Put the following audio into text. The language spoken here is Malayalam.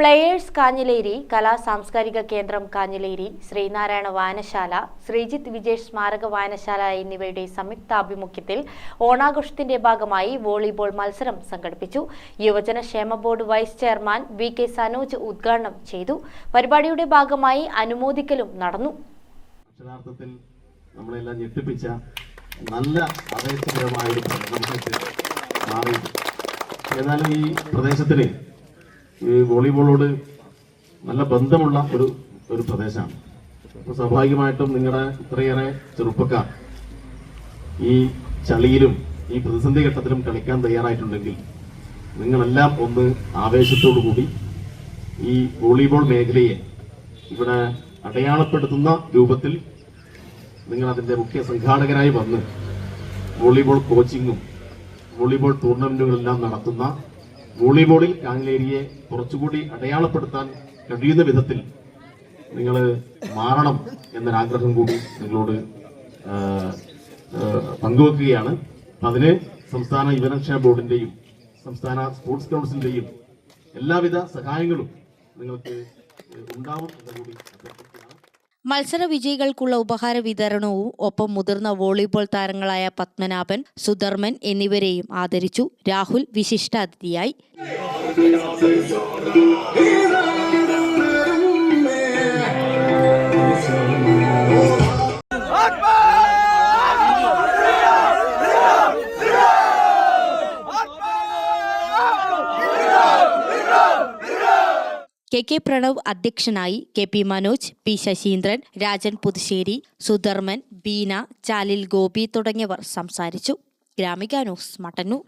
പ്ലെയേഴ്സ് കാഞ്ഞിലേരി കലാ സാംസ്കാരിക കേന്ദ്രം കാഞ്ഞിലേരി ശ്രീനാരായണ വായനശാല ശ്രീജിത്ത് വിജയ് സ്മാരക വായനശാല എന്നിവയുടെ സംയുക്താഭിമുഖ്യത്തിൽ ഓണാഘോഷത്തിന്റെ ഭാഗമായി വോളിബോൾ മത്സരം സംഘടിപ്പിച്ചു. യുവജന ക്ഷേമ board vice chairman V K Sanoj ഉദ്ഘാടനം ചെയ്തു. പരിപാടിയുടെ ഭാഗമായി അനുമോദിക്കലും നടന്നു. നമ്മളെല്ലാം ഏതായാലും ഈ പ്രദേശത്തിന് വോളിബോളോട് നല്ല ബന്ധമുള്ള ഒരു ഒരു പ്രദേശമാണ്. അപ്പോൾ സ്വാഭാവികമായിട്ടും നിങ്ങളുടെ ഇത്രയേറെ ചെറുപ്പക്കാർ ഈ ചളിയിലും ഈ പ്രതിസന്ധി ഘട്ടത്തിലും കളിക്കാൻ തയ്യാറായിട്ടുണ്ടെങ്കിൽ നിങ്ങളെല്ലാം ഒന്ന് ആവേശത്തോടു കൂടി ഈ വോളിബോൾ മേഖലയെ ഇവിടെ അടയാളപ്പെടുത്തുന്ന രൂപത്തിൽ നിങ്ങൾ അതിന്റെ മുഖ്യ സംഘാടകരായി വന്ന് വോളിബോൾ കോച്ചിങ്ങും വോളിബോൾ ടൂർണമെന്റുകളെല്ലാം നടത്തുന്ന വോളിബോളിൽ കാഞ്ഞിലേരിയെ കുറച്ചുകൂടി അടയാളപ്പെടുത്താൻ കഴിയുന്ന വിധത്തിൽ നിങ്ങൾ മാറണം എന്നൊരാഗ്രഹം കൂടി നിങ്ങളോട് പങ്കുവെക്കുകയാണ്. അതിന് സംസ്ഥാന യുവനക്ഷേമ ബോർഡിന്റെയും സംസ്ഥാന സ്പോർട്സ് കൗൺസിലിന്റെയും എല്ലാവിധ സഹായങ്ങളും നിങ്ങൾക്ക് ഉണ്ടാവും എന്നുകൂടി അഭ്യർത്ഥിക്കുകയാണ്. മത്സര വിജയികൾക്കുള്ള ഉപഹാര വിതരണവും ഒപ്പം മുതിർന്ന വോളിബോൾ താരങ്ങളായ പത്മനാഭൻ സുധർമ്മൻ എന്നിവരെയും ആദരിച്ചു. രാഹുൽ വിശിഷ്ടാതിഥിയായി. കെ കെ പ്രണവ് അധ്യക്ഷനായി K P Manoj P Sasheendran Rajan Puthussery Sudharmman Beena Chalil Gopi തുടങ്ങിയവർ സംസാരിച്ചു. ഗ്രാമിക ന്യൂസ് മട്ടന്നൂർ.